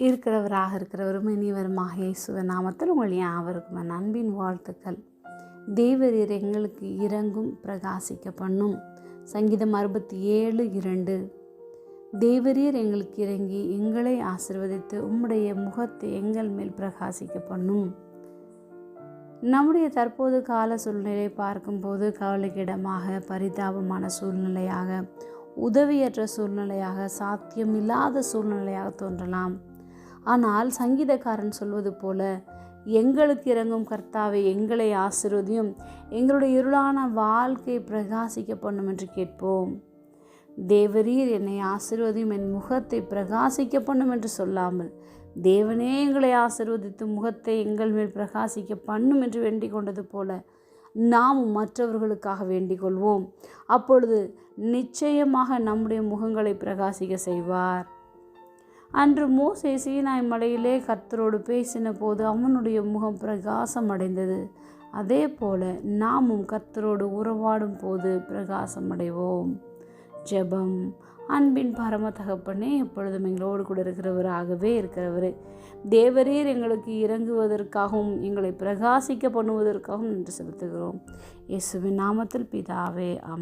இருக்கிறவராக இருக்கிறவரும் இனிவருமாக இயேசுவ நாமத்தில் உங்கள் யாவருக்கும் அன்பின் வாழ்த்துக்கள். தேவரீர் எங்களுக்கு இறங்கும் பிரகாசிக்க பண்ணும் சங்கீதம் அறுபத்தி ஏழு இரண்டு. தேவரீர் எங்களுக்கு இறங்கி எங்களை ஆசிர்வதித்து உம்முடைய முகத்தை எங்கள் மேல் பிரகாசிக்க பண்ணும் நம்முடைய தற்போது கால சூழ்நிலையை பார்க்கும்போது கவலைக்கிடமாக பரிதாபமான சூழ்நிலையாக உதவியற்ற சூழ்நிலையாக சாத்தியமில்லாத சூழ்நிலையாக தோன்றலாம். ஆனால் சங்கீதக்காரன் சொல்வது போல எங்களுக்கு இறங்கும் கர்த்தாவை எங்களை ஆசிர்வதியும் எங்களுடைய இருளான வாழ்க்கை பிரகாசிக்க பண்ணும் என்று கேட்போம். தேவரீர் என்னை ஆசிர்வதியும் என் முகத்தை பிரகாசிக்க பண்ணும் என்று சொல்லாமல் தேவனே எங்களை ஆசிர்வதித்து முகத்தை எங்கள் மேல் பிரகாசிக்க பண்ணும் என்று வேண்டிக் கொண்டது போல நாமும் மற்றவர்களுக்காக வேண்டிக் கொள்வோம். அப்பொழுது நிச்சயமாக நம்முடைய முகங்களை பிரகாசிக்க செய்வார். அன்று மோசே சீனாய் மலையிலே கர்த்தரோடு பேசின போது அவனுடைய முகம் பிரகாசம் அடைந்தது அதே போல நாமும் கர்த்தரோடு உறவாடும் போது பிரகாசம் அடைவோம் ஜெபம். அன்பின் பரம தகப்பனே எப்பொழுதும் எங்களோடு கூட இருக்கிறவராகவே இருக்கிறவர். தேவரீர் எங்களுக்கு இறங்குவதற்காகவும் எங்களை பிரகாசிக்க பண்ணுவதற்காகவும் நன்றி செலுத்துகிறோம். இயேசுவின் நாமத்தில் பிதாவே ஆம்